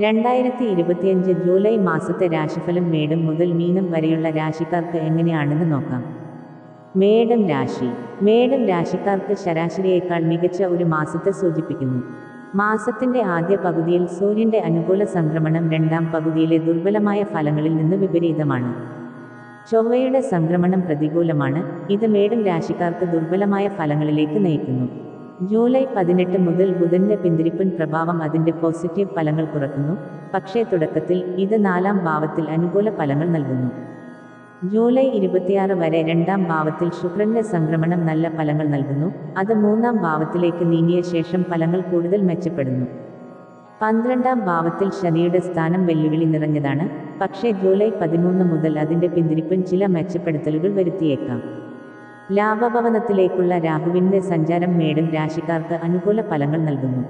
രണ്ടായിരത്തി ഇരുപത്തിയഞ്ച് ജൂലൈ മാസത്തെ രാശിഫലം മേടം മുതൽ മീനം വരെയുള്ള രാശിക്കാർക്ക് എങ്ങനെയാണെന്ന് നോക്കാം. മേടം രാശി. മേടം രാശിക്കാർക്ക് ശരാശരിയേക്കാൾ മികച്ച ഒരു മാസത്തെ സൂചിപ്പിക്കുന്നു. മാസത്തിന്റെ ആദ്യ പകുതിയിൽ സൂര്യന്റെ അനുകൂല സംക്രമണം രണ്ടാം പകുതിയിലെ ദുർബലമായ ഫലങ്ങളിൽ നിന്ന് വിപരീതമാണ്. ചൊവ്വയുടെ സംക്രമണം പ്രതികൂലമാണ്. ഇത് മേടം രാശിക്കാർക്ക് ദുർബലമായ ഫലങ്ങളിലേക്ക് നയിക്കുന്നു. ജൂലൈ പതിനെട്ട് മുതൽ ബുധന്റെ പിന്തിരിപ്പൻ പ്രഭാവം അതിന്റെ പോസിറ്റീവ് ഫലങ്ങൾ കുറക്കുന്നു. പക്ഷേ തുടക്കത്തിൽ ഇത് നാലാം ഭാവത്തിൽ അനുകൂല ഫലങ്ങൾ നൽകുന്നു. ജൂലൈ ഇരുപത്തിയാറ് വരെ രണ്ടാം ഭാവത്തിൽ ശുക്രന്റെ സംക്രമണം നല്ല ഫലങ്ങൾ നൽകുന്നു. അത് മൂന്നാം ഭാവത്തിലേക്ക് നീങ്ങിയ ശേഷം ഫലങ്ങൾ കൂടുതൽ മെച്ചപ്പെടുന്നു. പന്ത്രണ്ടാം ഭാവത്തിൽ ശനിയുടെ സ്ഥാനം വെല്ലുവിളി നിറഞ്ഞതാണ്. പക്ഷേ ജൂലൈ പതിമൂന്ന് മുതൽ അതിന്റെ പിന്തിരിപ്പൻ ചില മെച്ചപ്പെടുത്തലുകൾ വരുത്തിയേക്കാം. ലാഭഭവനത്തിലേക്കുള്ള രാഹുവിന്റെ സഞ്ചാരം മേടം രാശിക്കാർക്ക് അനുകൂല ഫലങ്ങൾ നൽകുന്നു.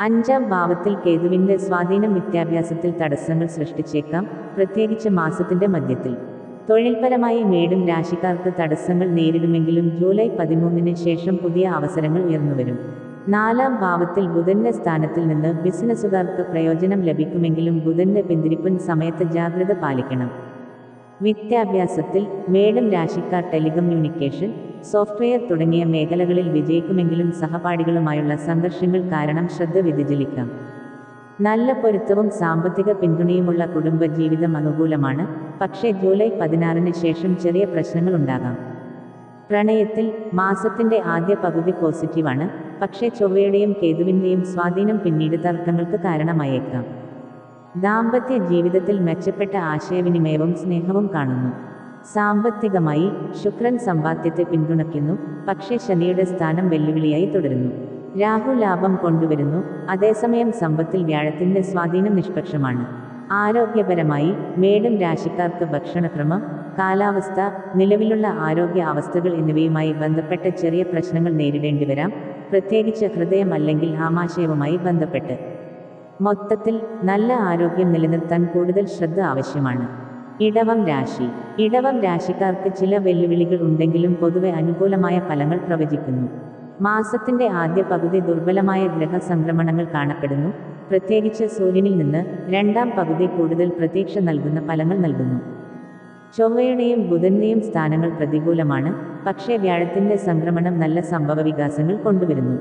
അഞ്ചാം ഭാവത്തിൽ കേതുവിന്റെ സ്വാധീനം വിദ്യാഭ്യാസത്തിൽ തടസ്സങ്ങൾ സൃഷ്ടിച്ചേക്കാം പ്രത്യേകിച്ച് മാസത്തിന്റെ മധ്യത്തിൽ. തൊഴിൽപരമായി മേടും രാശിക്കാർക്ക് തടസ്സങ്ങൾ നേരിടുമെങ്കിലും ജൂലൈ പതിമൂന്നിന് ശേഷം പുതിയ അവസരങ്ങൾ ഉയർന്നുവരും. നാലാം ഭാവത്തിൽ ബുധന്റെ സ്ഥാനത്തിൽ നിന്ന് ബിസിനസ്സുകാർക്ക് പ്രയോജനം ലഭിക്കുമെങ്കിലും ബുധന്റെ പിന്തിരിപ്പൻ സമയത്ത് ജാഗ്രത പാലിക്കണം. വിദ്യാഭ്യാസത്തിൽ മേഡം രാശിക്കാർ ടെലികമ്മ്യൂണിക്കേഷൻ സോഫ്റ്റ്വെയർ തുടങ്ങിയ മേഖലകളിൽ വിജയിക്കുമെങ്കിലും സഹപാഠികളുമായുള്ള സംഘർഷങ്ങൾ കാരണം ശ്രദ്ധ വ്യതിചലിക്കാം. നല്ല പൊരുത്തവും സാമ്പത്തിക പിന്തുണയുമുള്ള കുടുംബജീവിതം അനുകൂലമാണ്. പക്ഷേ ജൂലൈ പതിനാറിന് ശേഷം ചെറിയ പ്രശ്നങ്ങൾ ഉണ്ടാകാം. പ്രണയത്തിൽ മാസത്തിന്റെ ആദ്യ പകുതി പോസിറ്റീവാണ്. പക്ഷേ ചൊവ്വയുടെയും കേതുവിന്റെയും സ്വാധീനം പിന്നീട് തർക്കങ്ങൾക്ക് കാരണമായേക്കാം. ദാമ്പത്യ ജീവിതത്തിൽ മെച്ചപ്പെട്ട ആശയവിനിമയവും സ്നേഹവും കാണുന്നു. സാമ്പത്തികമായി ശുക്രൻ സമ്പാദ്യത്തെ പിന്തുണയ്ക്കുന്നു. പക്ഷേ ശനിയുടെ സ്ഥാനം വെല്ലുവിളിയായി തുടരുന്നു. രാഹു ലാഭം കൊണ്ടുവരുന്നു. അതേസമയം സമ്പത്തിൽ വ്യാഴത്തിന്റെ സ്വാധീനം നിഷ്പക്ഷമാണ്. ആരോഗ്യപരമായി മേടം രാശിക്കാർക്ക് ഭക്ഷണക്രമം കാലാവസ്ഥ നിലവിലുള്ള ആരോഗ്യ അവസ്ഥകൾ എന്നിവയുമായി ബന്ധപ്പെട്ട ചെറിയ പ്രശ്നങ്ങൾ നേരിടേണ്ടി വരാം. പ്രത്യേകിച്ച് ഹൃദയം അല്ലെങ്കിൽ ആമാശയവുമായി ബന്ധപ്പെട്ട്. മൊത്തത്തിൽ നല്ല ആരോഗ്യം നിലനിർത്താൻ കൂടുതൽ ശ്രദ്ധ ആവശ്യമാണ്. ഇടവം രാശി. ഇടവം രാശിക്കാർക്ക് ചില വെല്ലുവിളികൾ ഉണ്ടെങ്കിലും പൊതുവെ അനുകൂലമായ ഫലങ്ങൾ പ്രവചിക്കുന്നു. മാസത്തിന്റെ ആദ്യ പകുതി ദുർബലമായ ഗ്രഹ സംക്രമണങ്ങൾ കാണപ്പെടുന്നു. പ്രത്യേകിച്ച് സൂര്യനിൽ നിന്ന് രണ്ടാം പകുതി കൂടുതൽ പ്രതീക്ഷ നൽകുന്ന ഫലങ്ങൾ നൽകുന്നു. ചൊവ്വയുടെയും ബുധന്റെയും സ്ഥാനങ്ങൾ പ്രതികൂലമാണ്. പക്ഷേ വ്യാഴത്തിന്റെ സംക്രമണം നല്ല സംഭവവികാസങ്ങൾ കൊണ്ടുവരുന്നു.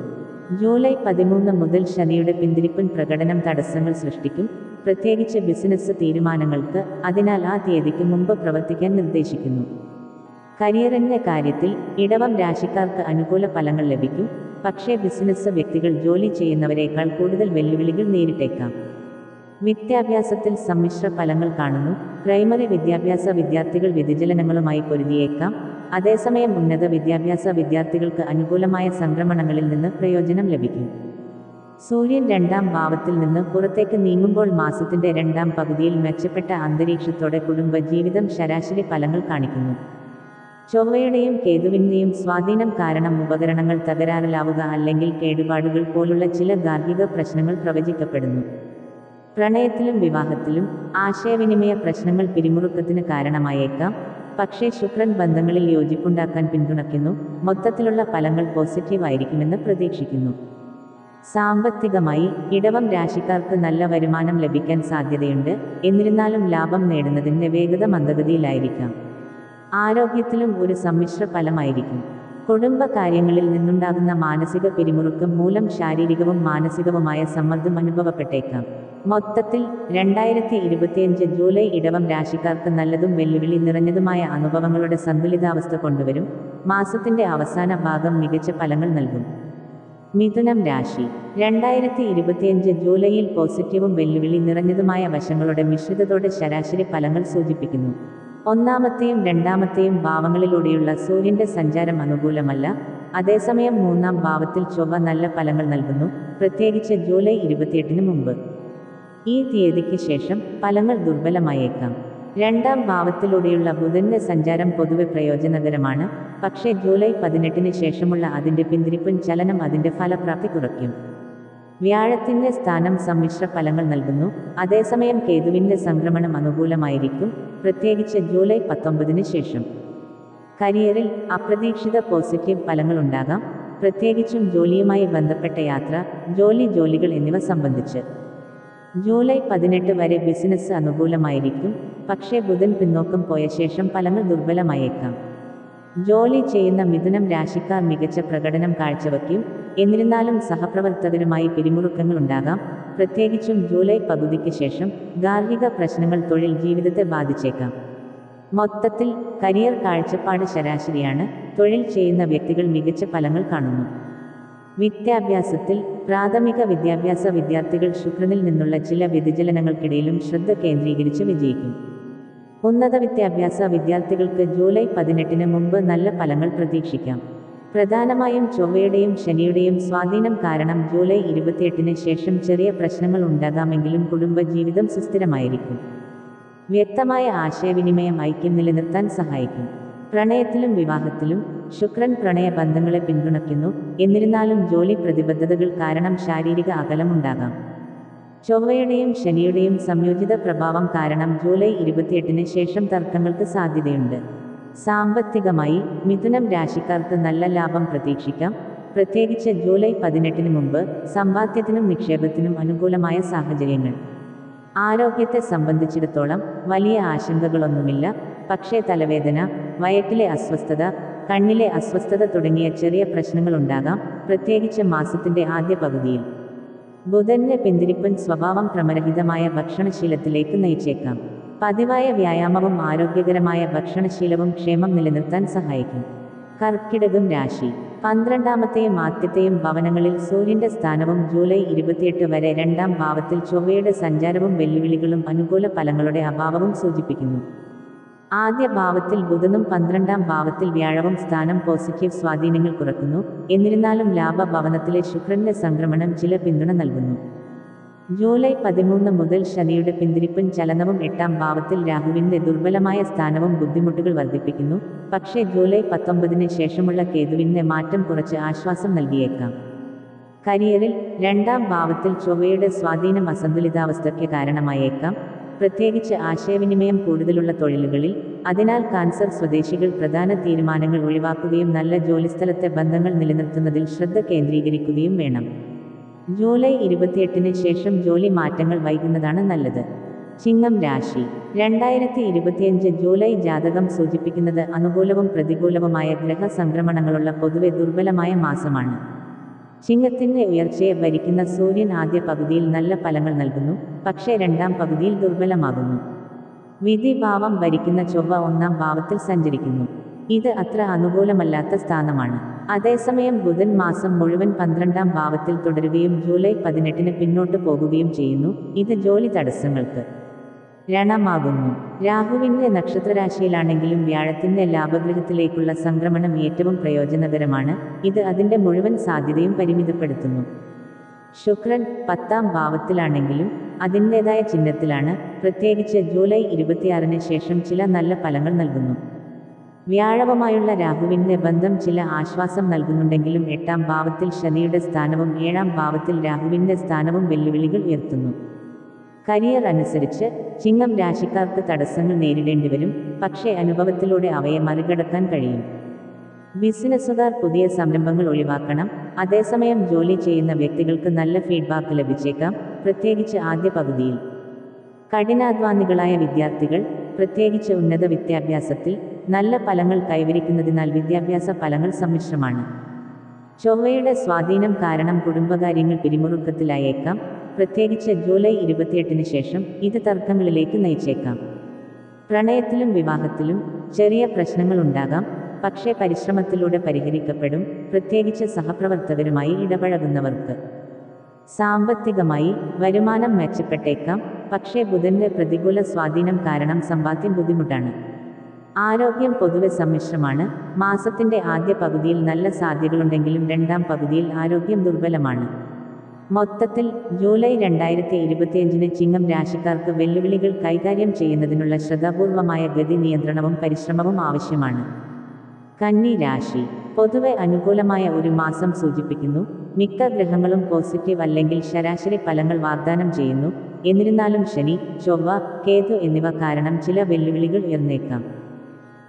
ജൂലൈ പതിമൂന്ന് മുതൽ ശനിയുടെ പിന്തിരിപ്പൻ പ്രകടനം തടസ്സങ്ങൾ സൃഷ്ടിക്കും. പ്രത്യേകിച്ച് ബിസിനസ് തീരുമാനങ്ങൾക്ക് അതിനാൽ ആ തീയതിക്ക് മുമ്പ് പ്രവർത്തിക്കാൻ നിർദ്ദേശിക്കുന്നു. കരിയറിന്റെ കാര്യത്തിൽ ഇടവം രാശിക്കാർക്ക് അനുകൂല ഫലങ്ങൾ ലഭിക്കും. പക്ഷേ ബിസിനസ് വ്യക്തികൾ ജോലി ചെയ്യുന്നവരേക്കാൾ കൂടുതൽ വെല്ലുവിളികൾ നേരിട്ടേക്കാം. വിദ്യാഭ്യാസത്തിൽ സമ്മിശ്ര ഫലങ്ങൾ കാണുന്നു. പ്രൈമറി വിദ്യാഭ്യാസ വിദ്യാർത്ഥികൾ വ്യതിചലനങ്ങളുമായി പൊരുതിയേക്കാം. അതേസമയം ഉന്നത വിദ്യാഭ്യാസ വിദ്യാർത്ഥികൾക്ക് അനുകൂലമായ സംക്രമണങ്ങളിൽ നിന്ന് പ്രയോജനം ലഭിക്കും. സൂര്യൻ രണ്ടാം ഭാവത്തിൽ നിന്ന് പുറത്തേക്ക് നീങ്ങുമ്പോൾ മാസത്തിന്റെ രണ്ടാം പകുതിയിൽ മെച്ചപ്പെട്ട അന്തരീക്ഷത്തോടെ കുടുംബ ജീവിതം ശരാശരി ഫലങ്ങൾ കാണിക്കുന്നു. ചൊവ്വയുടെയും കേതുവിന്റെയും സ്വാധീനം കാരണം ഉപകരണങ്ങൾ തകരാറിലാവുക അല്ലെങ്കിൽ കേടുപാടുകൾ പോലുള്ള ചില ഗാർഹിക പ്രശ്നങ്ങൾ പ്രവചിക്കപ്പെടുന്നു. പ്രണയത്തിലും വിവാഹത്തിലും ആശയവിനിമയ പ്രശ്നങ്ങൾ പിരിമുറുക്കത്തിന് കാരണമായേക്കാം. പക്ഷേ ശുക്രൻ ബന്ധങ്ങളിൽ യോജിപ്പുണ്ടാക്കാൻ പിന്തുണയ്ക്കുന്നു. മൊത്തത്തിലുള്ള ഫലങ്ങൾ പോസിറ്റീവ് ആയിരിക്കുമെന്ന് പ്രതീക്ഷിക്കുന്നു. സാമ്പത്തികമായി ഇടവം രാശിക്കാർക്ക് നല്ല വരുമാനം ലഭിക്കാൻ സാധ്യതയുണ്ട്. എന്നിരുന്നാലും ലാഭം നേടുന്നതിന്റെ വേഗത മന്ദഗതിയിലായിരിക്കാം. ആരോഗ്യത്തിലും ഒരു സമ്മിശ്ര ഫലമായിരിക്കും. കുടുംബ കാര്യങ്ങളിൽ നിന്നുണ്ടാകുന്ന മാനസിക പിരിമുറുക്കം മൂലം ശാരീരികവും മാനസികവുമായ സമ്മർദ്ദം അനുഭവപ്പെട്ടേക്കാം. മൊത്തത്തിൽ രണ്ടായിരത്തി ഇരുപത്തിയഞ്ച് ജൂലൈ ഇടവം രാശിക്കാർക്ക് നല്ലതും വെല്ലുവിളി നിറഞ്ഞതുമായ അനുഭവങ്ങളുടെ സന്തുലിതാവസ്ഥ കൊണ്ടുവരും. മാസത്തിന്റെ അവസാന ഭാഗം മികച്ച ഫലങ്ങൾ നൽകും. മിഥുനം രാശി. രണ്ടായിരത്തി ഇരുപത്തിയഞ്ച് ജൂലൈയിൽ പോസിറ്റീവും വെല്ലുവിളി നിറഞ്ഞതുമായ വശങ്ങളുടെ മിശ്രിതത്തോടെ ശരാശരി ഫലങ്ങൾ സൂചിപ്പിക്കുന്നു. ഒന്നാമത്തെയും രണ്ടാമത്തെയും ഭാവങ്ങളിലൂടെയുള്ള സൂര്യന്റെ സഞ്ചാരം അനുകൂലമല്ല. അതേസമയം മൂന്നാം ഭാവത്തിൽ ചൊവ്വ നല്ല ഫലങ്ങൾ നൽകുന്നു. പ്രത്യേകിച്ച് ജൂലൈ ഇരുപത്തിയെട്ടിന് മുമ്പ്. ഈ തീയതിക്ക് ശേഷം ഫലങ്ങൾ ദുർബലമായേക്കാം. രണ്ടാം ഭാവത്തിലൂടെയുള്ള ബുധന്റെ സഞ്ചാരം പൊതുവെ പ്രയോജനകരമാണ്. പക്ഷേ ജൂലൈ പതിനെട്ടിന് ശേഷമുള്ള അതിന്റെ പിന്തിരിപ്പൻ ചലനം അതിന്റെ ഫലപ്രാപ്തി കുറയ്ക്കും. വ്യാഴത്തിന്റെ സ്ഥാനം സമ്മിശ്ര ഫലങ്ങൾ നൽകുന്നു. അതേസമയം കേതുവിന്റെ സംക്രമണം അനുകൂലമായിരിക്കും. പ്രത്യേകിച്ച് ജൂലൈ പത്തൊമ്പതിന് ശേഷം. കരിയറിൽ അപ്രതീക്ഷിത പോസിറ്റീവ് ഫലങ്ങൾ ഉണ്ടാകാം. പ്രത്യേകിച്ചും ജോലിയുമായി ബന്ധപ്പെട്ട യാത്ര ജോലി ജോലികൾ എന്നിവ സംബന്ധിച്ച്. ജൂലൈ പതിനെട്ട് വരെ ബിസിനസ് അനുകൂലമായിരിക്കും. പക്ഷേ ബുധൻ പിന്നോക്കം പോയ ശേഷം ഫലങ്ങൾ ദുർബലമായേക്കാം. ജോലി ചെയ്യുന്ന മിഥുനം രാശിക്കാർ മികച്ച പ്രകടനം കാഴ്ചവെക്കും എന്നിരുന്നാലും സഹപ്രവർത്തകരുമായി പിരിമുറുക്കങ്ങൾ ഉണ്ടാകാം. പ്രത്യേകിച്ചും ജൂലൈ പകുതിക്ക് ശേഷം ഗാർഹിക പ്രശ്നങ്ങൾ തൊഴിൽ ജീവിതത്തെ ബാധിച്ചേക്കാം. മൊത്തത്തിൽ കരിയർ കാഴ്ചപ്പാട് ശരാശരിയാണ്. തൊഴിൽ ചെയ്യുന്ന വ്യക്തികൾ മികച്ച ഫലങ്ങൾ കാണുന്നു. വിദ്യാഭ്യാസത്തിൽ പ്രാഥമിക വിദ്യാഭ്യാസ വിദ്യാർത്ഥികൾ ശുക്രനിൽ നിന്നുള്ള ചില വ്യതിചലനങ്ങൾക്കിടയിലും ശ്രദ്ധ കേന്ദ്രീകരിച്ച് വിജയിക്കും. ഉന്നത വിദ്യാഭ്യാസ വിദ്യാർത്ഥികൾക്ക് ജൂലൈ പതിനെട്ടിന് മുമ്പ് നല്ല ഫലങ്ങൾ പ്രതീക്ഷിക്കാം. പ്രധാനമായും ചൊവ്വയുടെയും ശനിയുടെയും സ്വാധീനം കാരണം ജൂലൈ ഇരുപത്തിയെട്ടിന് ശേഷം ചെറിയ പ്രശ്നങ്ങൾ ഉണ്ടാകാമെങ്കിലും കുടുംബജീവിതം സുസ്ഥിരമായിരിക്കും. വ്യക്തമായ ആശയവിനിമയം ഐക്യം നിലനിർത്താൻ സഹായിക്കും. പ്രണയത്തിലും വിവാഹത്തിലും ശുക്രൻ പ്രണയ ബന്ധങ്ങളെ പിന്തുണയ്ക്കുന്നു. എന്നിരുന്നാലും ജോലി പ്രതിബദ്ധതകൾ കാരണം ശാരീരിക അകലമുണ്ടാകാം ചൊവ്വയുടെയും ശനിയുടെയും സംയോജിത പ്രഭാവം കാരണം ജൂലൈ ഇരുപത്തിയെട്ടിന് ശേഷം തർക്കങ്ങൾക്ക് സാധ്യതയുണ്ട്. സാമ്പത്തികമായി മിഥുനം രാശിക്കാർക്ക് നല്ല ലാഭം പ്രതീക്ഷിക്കാം. പ്രത്യേകിച്ച് ജൂലൈ പതിനെട്ടിന് മുമ്പ് സമ്പാദ്യത്തിനും നിക്ഷേപത്തിനും അനുകൂലമായ സാഹചര്യങ്ങൾ. ആരോഗ്യത്തെ സംബന്ധിച്ചിടത്തോളം വലിയ ആശങ്കകളൊന്നുമില്ല. പക്ഷേ തലവേദന വയറ്റിലെ അസ്വസ്ഥത കണ്ണിലെ അസ്വസ്ഥത തുടങ്ങിയ ചെറിയ പ്രശ്നങ്ങളുണ്ടാകാം പ്രത്യേകിച്ച് മാസത്തിന്റെ ആദ്യ പകുതിയിൽ. ബുധന്റെ പിന്തിരിപ്പൻ സ്വഭാവം ക്രമരഹിതമായ ഭക്ഷണശീലത്തിലേക്ക് നയിച്ചേക്കാം. പതിവായ വ്യായാമവും ആരോഗ്യകരമായ ഭക്ഷണശീലവും ക്ഷേമം നിലനിർത്താൻ സഹായിക്കും. കർക്കിടകം രാശി. പന്ത്രണ്ടാമത്തെയും ആദ്യത്തെയും ഭവനങ്ങളിൽ സൂര്യന്റെ സ്ഥാനവും ജൂലൈ ഇരുപത്തിയെട്ട് വരെ രണ്ടാം ഭാവത്തിൽ ചൊവ്വയുടെ സഞ്ചാരവും വെല്ലുവിളികളും അനുകൂല ഫലങ്ങളുടെ അഭാവവും സൂചിപ്പിക്കുന്നു. ആദ്യ ഭാവത്തിൽ ബുധനും പന്ത്രണ്ടാം ഭാവത്തിൽ വ്യാഴവും സ്ഥാനം പോസിറ്റീവ് സ്വാധീനങ്ങൾ കുറക്കുന്നു. എന്നിരുന്നാലും ലാഭഭവനത്തിലെ ശുക്രന്റെ സംക്രമണം ചില പിന്തുണ നൽകുന്നു. ജൂലൈ പതിമൂന്ന് മുതൽ ശനിയുടെ പിന്തിരിപ്പും ചലനവും എട്ടാം ഭാവത്തിൽ രാഹുവിന്റെ ദുർബലമായ സ്ഥാനവും ബുദ്ധിമുട്ടുകൾ വർദ്ധിപ്പിക്കുന്നു. പക്ഷേ ജൂലൈ പത്തൊമ്പതിന് ശേഷമുള്ള കേതുവിന്റെ മാറ്റം കുറച്ച് ആശ്വാസം നൽകിയേക്കാം. കരിയറിൽ രണ്ടാം ഭാവത്തിൽ ചൊവ്വയുടെ സ്വാധീനം അസന്തുലിതാവസ്ഥയ്ക്ക് കാരണമായേക്കാം. പ്രത്യേകിച്ച് ആശയവിനിമയം കൂടുതലുള്ള തൊഴിലുകളിൽ അതിനാൽ കാൻസർ സ്വദേശികൾ പ്രധാന തീരുമാനങ്ങൾ ഒഴിവാക്കുകയും നല്ല ജോലിസ്ഥലത്തെ ബന്ധങ്ങൾ നിലനിർത്തുന്നതിൽ ശ്രദ്ധ കേന്ദ്രീകരിക്കുകയും വേണം. ജൂലൈ ഇരുപത്തിയെട്ടിന് ശേഷം ജോലി മാറ്റങ്ങൾ വൈകുന്നതാണ് നല്ലത്. ചിങ്ങം രാശി. രണ്ടായിരത്തി ഇരുപത്തിയഞ്ച് ജൂലൈ ജാതകം സൂചിപ്പിക്കുന്നത് അനുകൂലവും പ്രതികൂലവുമായ ഗ്രഹ സംക്രമണങ്ങളുള്ള പൊതുവെ ദുർബലമായ മാസമാണ്. ചിങ്ങത്തിന്റെ ഉയർച്ചയെ ഭരിക്കുന്ന സൂര്യൻ ആദ്യ പകുതിയിൽ നല്ല ഫലങ്ങൾ നൽകുന്നു പക്ഷേ രണ്ടാം പകുതിയിൽ ദുർബലമാകുന്നു. വിധിഭാവം ഭരിക്കുന്ന ചൊവ്വ ഒന്നാം ഭാവത്തിൽ സഞ്ചരിക്കുന്നു. ഇത് അത്ര അനുകൂലമല്ലാത്ത സ്ഥാനമാണ്. അതേസമയം ബുധൻ മാസം മുഴുവൻ പന്ത്രണ്ടാം ഭാവത്തിൽ തുടരുകയും ജൂലൈ പതിനെട്ടിന് പിന്നോട്ട് പോകുകയും ചെയ്യുന്നു. ഇത് ജോലി തടസ്സങ്ങൾക്ക് രണമാകുന്നു. രാഹുവിന്റെ നക്ഷത്രരാശിയിലാണെങ്കിലും വ്യാഴത്തിന്റെ ലാഭഗ്രഹത്തിലേക്കുള്ള സംക്രമണം ഏറ്റവും പ്രയോജനകരമാണ്. ഇത് അതിന്റെ മുഴുവൻ സാധ്യതയും പരിമിതപ്പെടുത്തുന്നു. ശുക്രൻ പത്താം ഭാവത്തിലാണെങ്കിലും അതിന്റെതായ ചിഹ്നത്തിലാണ്. പ്രത്യേകിച്ച് ജൂലൈ ഇരുപത്തിയാറിന് ശേഷം ചില നല്ല ഫലങ്ങൾ നൽകുന്നു. വ്യാഴവുമായുള്ള രാഹുവിന്റെ ബന്ധം ചില ആശ്വാസം നൽകുന്നുണ്ടെങ്കിലും എട്ടാം ഭാവത്തിൽ ശനിയുടെ സ്ഥാനവും ഏഴാം ഭാവത്തിൽ രാഹുവിന്റെ സ്ഥാനവും വെല്ലുവിളികൾ ഉയർത്തുന്നു. കരിയർ അനുസരിച്ച് ചിങ്ങം രാശിക്കാർക്ക് തടസ്സങ്ങൾ നേരിടേണ്ടി വരും. പക്ഷേ അനുഭവത്തിലൂടെ അവയെ മറികടക്കാൻ കഴിയും. ബിസിനസ്സുകാർ പുതിയ സംരംഭങ്ങൾ ഒഴിവാക്കണം. അതേസമയം ജോലി ചെയ്യുന്ന വ്യക്തികൾക്ക് നല്ല ഫീഡ്ബാക്ക് ലഭിച്ചേക്കാം. പ്രത്യേകിച്ച് ആദ്യ പകുതിയിൽ. കഠിനാധ്വാനികളായ വിദ്യാർത്ഥികൾ പ്രത്യേകിച്ച് ഉന്നത വിദ്യാഭ്യാസത്തിൽ നല്ല ഫലങ്ങൾ കൈവരിക്കുന്നതിനാൽ വിദ്യാഭ്യാസ ഫലങ്ങൾ സമ്മിശ്രമാണ്. ചൊവ്വയുടെ സ്വാധീനം കാരണം കുടുംബകാര്യങ്ങൾ പിരിമുറുക്കത്തിലായേക്കാം. പ്രത്യേകിച്ച് ജൂലൈ ഇരുപത്തിയെട്ടിന് ശേഷം ഇത് തർക്കങ്ങളിലേക്ക് നയിച്ചേക്കാം. പ്രണയത്തിലും വിവാഹത്തിലും ചെറിയ പ്രശ്നങ്ങൾ ഉണ്ടാകാം പക്ഷേ പരിശ്രമത്തിലൂടെ പരിഹരിക്കപ്പെടും. പ്രത്യേകിച്ച് സഹപ്രവർത്തകരുമായി ഇടപഴകുന്നവർക്ക് സാമ്പത്തികമായി വരുമാനം മെച്ചപ്പെട്ടേക്കാം. പക്ഷേ ബുധന്റെ പ്രതികൂല സ്വാധീനം കാരണം സമ്പാദ്യം ബുദ്ധിമുട്ടാണ്. ആരോഗ്യം പൊതുവെ സമ്മിശ്രമാണ്. മാസത്തിന്റെ ആദ്യ പകുതിയിൽ നല്ല സാധ്യതകളുണ്ടെങ്കിലും രണ്ടാം പകുതിയിൽ ആരോഗ്യം ദുർബലമാണ്. മൊത്തത്തിൽ ജൂലൈ രണ്ടായിരത്തി ഇരുപത്തിയഞ്ചിന് ചിങ്ങം രാശിക്കാർക്ക് വെല്ലുവിളികൾ കൈകാര്യം ചെയ്യുന്നതിനുള്ള ശ്രദ്ധാപൂർവമായ ഗതി നിയന്ത്രണവും പരിശ്രമവും ആവശ്യമാണ്. കന്നി രാശി. പൊതുവെ അനുകൂലമായ ഒരു മാസം സൂചിപ്പിക്കുന്നു. മിക്ക ഗ്രഹങ്ങളും പോസിറ്റീവ് അല്ലെങ്കിൽ ശരാശരി ഫലങ്ങൾ വാഗ്ദാനം ചെയ്യുന്നു. എന്നിരുന്നാലും ശനി ചൊവ്വ കേതു എന്നിവ കാരണം ചില വെല്ലുവിളികൾ ഉയർന്നേക്കാം.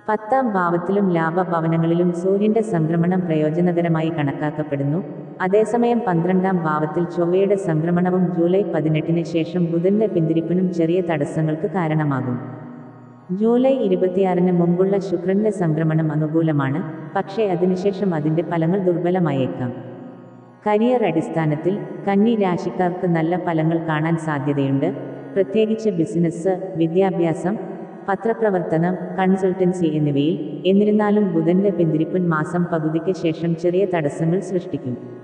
പത്താം ഭാവത്തിലും ലാഭഭവനങ്ങളിലും സൂര്യന്റെ സംക്രമണം പ്രയോജനകരമായി കണക്കാക്കപ്പെടുന്നു. അതേസമയം പന്ത്രണ്ടാം ഭാവത്തിൽ ചൊവ്വയുടെ സംക്രമണവും ജൂലൈ പതിനെട്ടിന് ശേഷം ബുധന്റെ പിന്തിരിപ്പിനും ചെറിയ തടസ്സങ്ങൾക്ക് കാരണമാകും. ജൂലൈ ഇരുപത്തിയാറിന് മുമ്പുള്ള ശുക്രന്റെ സംക്രമണം അനുകൂലമാണ് പക്ഷേ അതിനുശേഷം അതിന്റെ ഫലങ്ങൾ ദുർബലമായേക്കാം. കരിയർ അടിസ്ഥാനത്തിൽ കന്നി രാശിക്കാർക്ക് നല്ല ഫലങ്ങൾ കാണാൻ സാധ്യതയുണ്ട്. പ്രത്യേകിച്ച് ബിസിനസ് വിദ്യാഭ്യാസം പത്രപ്രവർത്തനം കൺസൾട്ടൻസി എന്നിവയിൽ. എന്നിരുന്നാലും ബുധന്റെ പിന്തിരിപ്പൻ മാസം പകുതിക്ക് ശേഷം ചെറിയ തടസ്സങ്ങൾ സൃഷ്ടിക്കും.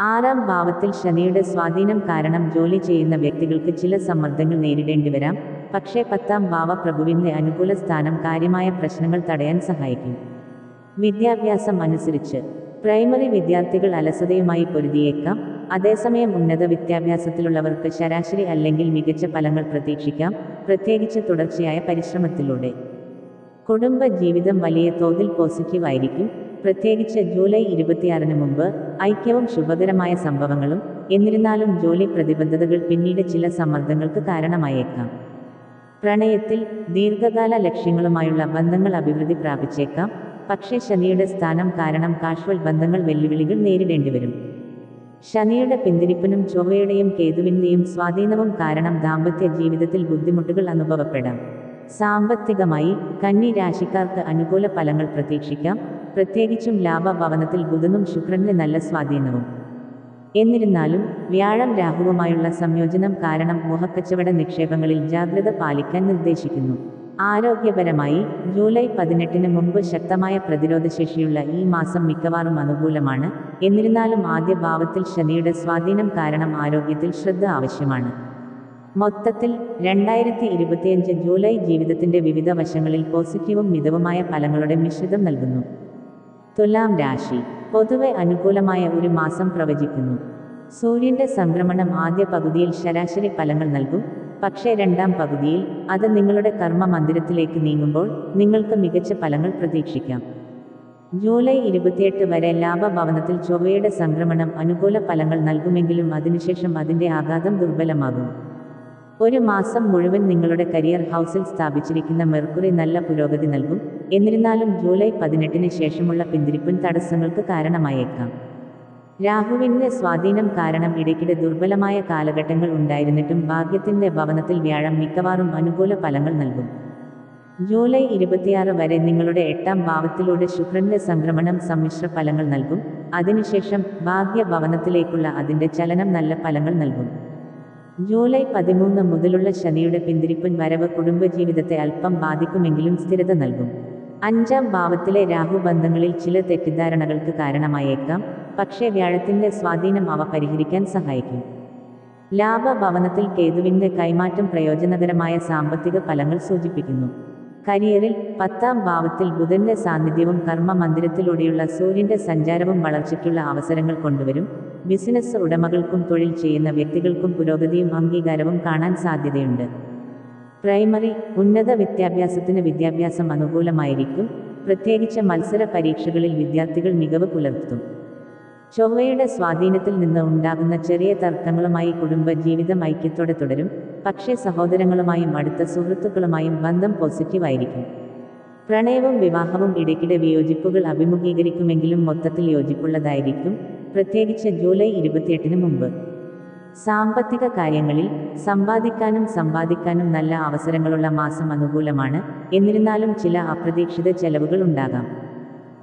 ആറാം ഭാവത്തിൽ ശനിയുടെ സ്വാധീനം കാരണം ജോലി ചെയ്യുന്ന വ്യക്തികൾക്ക് ചില സമ്മർദ്ദങ്ങൾ നേരിടേണ്ടി വരാം. പക്ഷേ പത്താം ഭാവ പ്രഭുവിന്റെ അനുകൂല സ്ഥാനം കാര്യമായ പ്രശ്നങ്ങൾ തടയാൻ സഹായിക്കും. വിദ്യാഭ്യാസം അനുസരിച്ച് പ്രൈമറി വിദ്യാർത്ഥികൾ അലസതയുമായി പൊരുതിയേക്കാം. അതേസമയം ഉന്നത വിദ്യാഭ്യാസത്തിലുള്ളവർക്ക് ശരാശരി അല്ലെങ്കിൽ മികച്ച ഫലങ്ങൾ പ്രതീക്ഷിക്കാം. പ്രത്യേകിച്ച് തുടർച്ചയായ പരിശ്രമത്തിലൂടെ. കുടുംബ ജീവിതം വലിയ തോതിൽ പോസിറ്റീവ് ആയിരിക്കും പ്രത്യേകിച്ച് ജൂലൈ ഇരുപത്തിയാറിന് മുമ്പ് ഐക്യവും ശുഭകരമായ സംഭവങ്ങളും എന്നിരുന്നാലും ജോലി പ്രതിബദ്ധതകൾ പിന്നീട് ചില സമ്മർദ്ദങ്ങൾക്ക് കാരണമായേക്കാം. പ്രണയത്തിൽ ദീർഘകാല ലക്ഷ്യങ്ങളുമായുള്ള ബന്ധങ്ങൾ അഭിവൃദ്ധി പ്രാപിച്ചേക്കാം. പക്ഷേ ശനിയുടെ സ്ഥാനം കാരണം കാഷ്വൽ ബന്ധങ്ങൾ വെല്ലുവിളികൾ നേരിടേണ്ടി വരും ശനിയുടെ പിന്തിരിപ്പിനും ചൊവ്വയുടെയും കേതുവിന്റെയും സ്വാധീനവും കാരണം ദാമ്പത്യ ജീവിതത്തിൽ ബുദ്ധിമുട്ടുകൾ അനുഭവപ്പെടാം. സാമ്പത്തികമായി കന്നി രാശിക്കാർക്ക് അനുകൂല ഫലങ്ങൾ പ്രതീക്ഷിക്കാം. പ്രത്യേകിച്ചും ലാഭഭവനത്തിൽ ബുധനും ശുക്രന് നല്ല സ്വാധീനവും. എന്നിരുന്നാലും വ്യാഴം രാഹുവുമായുള്ള സംയോജനം കാരണം മോഹക്കച്ചവട നിക്ഷേപങ്ങളിൽ ജാഗ്രത പാലിക്കാൻ നിർദ്ദേശിക്കുന്നു. ആരോഗ്യപരമായി ജൂലൈ പതിനെട്ടിന് മുമ്പ് ശക്തമായ പ്രതിരോധശേഷിയുള്ള ഈ മാസം മിക്കവാറും അനുകൂലമാണ്. എന്നിരുന്നാലും ആദ്യ ഭാവത്തിൽ ശനിയുടെ സ്വാധീനം കാരണം ആരോഗ്യത്തിൽ ശ്രദ്ധ ആവശ്യമാണ്. മൊത്തത്തിൽ രണ്ടായിരത്തി ഇരുപത്തിയഞ്ച് ജൂലൈ ജീവിതത്തിന്റെ വിവിധ വശങ്ങളിൽ പോസിറ്റീവും മിതവുമായ ഫലങ്ങളുടെ മിശ്രിതം നൽകുന്നു. തുലാം രാശി. പൊതുവെ അനുകൂലമായ ഒരു മാസം പ്രവചിക്കുന്നു. സൂര്യന്റെ സംക്രമണം ആദ്യ പകുതിയിൽ ശരാശരി ഫലങ്ങൾ നൽകും. പക്ഷേ രണ്ടാം പകുതിയിൽ അത് നിങ്ങളുടെ കർമ്മ മന്ദിരത്തിലേക്ക് നീങ്ങുമ്പോൾ നിങ്ങൾക്ക് മികച്ച ഫലങ്ങൾ പ്രതീക്ഷിക്കാം. ജൂലൈ ഇരുപത്തിയെട്ട് വരെ ലാഭഭവനത്തിൽ ചൊവ്വയുടെ സംക്രമണം അനുകൂല ഫലങ്ങൾ നൽകുമെങ്കിലും അതിനുശേഷം അതിന്റെ ആഘാതം ദുർബലമാകും. ഒരു മാസം മുഴുവൻ നിങ്ങളുടെ കരിയർ ഹൗസിൽ സ്ഥാപിച്ചിരിക്കുന്ന മെർക്കുറി നല്ല പുരോഗതി നൽകും. എന്നിരുന്നാലും ജൂലൈ പതിനെട്ടിന് ശേഷമുള്ള പിന്തിരിപ്പൻ തടസ്സങ്ങൾക്ക് കാരണമായേക്കാം. രാഹുവിന്റെ സ്വാധീനം കാരണം ഇടയ്ക്കിടെ ദുർബലമായ കാലഘട്ടങ്ങൾ ഉണ്ടായിരുന്നിട്ടും ഭാഗ്യത്തിന്റെ ഭവനത്തിൽ വ്യാഴം മിക്കവാറും അനുകൂല ഫലങ്ങൾ നൽകും. ജൂലൈ ഇരുപത്തിയാറ് വരെ നിങ്ങളുടെ എട്ടാം ഭാവത്തിലൂടെ ശുക്രന്റെ സംക്രമണം സമ്മിശ്ര ഫലങ്ങൾ നൽകും. അതിനുശേഷം ഭാഗ്യഭവനത്തിലേക്കുള്ള അതിന്റെ ചലനം നല്ല ഫലങ്ങൾ നൽകും. ജൂലൈ പതിമൂന്ന് മുതലുള്ള ശനിയുടെ പിന്തിരിപ്പൻ വരവ് കുടുംബജീവിതത്തെ അല്പം ബാധിക്കുമെങ്കിലും സ്ഥിരത നൽകും. അഞ്ചാം ഭാവത്തിലെ രാഹുബന്ധങ്ങളിൽ ചില തെറ്റിദ്ധാരണകൾക്ക് കാരണമായേക്കാം പക്ഷേ വ്യാഴത്തിന്റെ സ്വാധീനം അവ പരിഹരിക്കാൻ സഹായിക്കും. ലാഭഭവനത്തിൽ കേതുവിന്റെ കൈമാറ്റം പ്രയോജനകരമായ സാമ്പത്തിക ഫലങ്ങൾ സൂചിപ്പിക്കുന്നു. കരിയറിൽ പത്താം ഭാവത്തിൽ ബുധന്റെ സാന്നിധ്യവും കർമ്മ മന്ദിരത്തിലൂടെയുള്ള സൂര്യന്റെ സഞ്ചാരവും വളർച്ചയ്ക്കുള്ള അവസരങ്ങൾ കൊണ്ടുവരും. ബിസിനസ് ഉടമകൾക്കും തൊഴിൽ ചെയ്യുന്ന വ്യക്തികൾക്കും പുരോഗതിയും അംഗീകാരവും കാണാൻ സാധ്യതയുണ്ട്. പ്രൈമറി ഉന്നത വിദ്യാഭ്യാസത്തിന് വിദ്യാഭ്യാസം അനുകൂലമായിരിക്കും. പ്രത്യേകിച്ച് മത്സര പരീക്ഷകളിൽ വിദ്യാർത്ഥികൾ മികവ് പുലർത്തും. ചൊവ്വയുടെ സ്വാധീനത്തിൽ നിന്ന് ഉണ്ടാകുന്ന ചെറിയ തർക്കങ്ങളുമായി കുടുംബ ജീവിതം ഐക്യത്തോടെ തുടരും. പക്ഷേ സഹോദരങ്ങളുമായും അടുത്ത സുഹൃത്തുക്കളുമായും ബന്ധം പോസിറ്റീവായിരിക്കും പ്രണയവും വിവാഹവും ഇടയ്ക്കിടെ വിയോജിപ്പുകൾ അഭിമുഖീകരിക്കുമെങ്കിലും മൊത്തത്തിൽ യോജിപ്പുള്ളതായിരിക്കും. പ്രത്യേകിച്ച് ജൂലൈ ഇരുപത്തിയെട്ടിന് മുമ്പ്. സാമ്പത്തിക കാര്യങ്ങളിൽ സമ്പാദിക്കാനും സമ്പാദിക്കാനും നല്ല അവസരങ്ങളുള്ള മാസം അനുകൂലമാണ്. എന്നിരുന്നാലും ചില അപ്രതീക്ഷിത ചെലവുകൾ ഉണ്ടാകാം.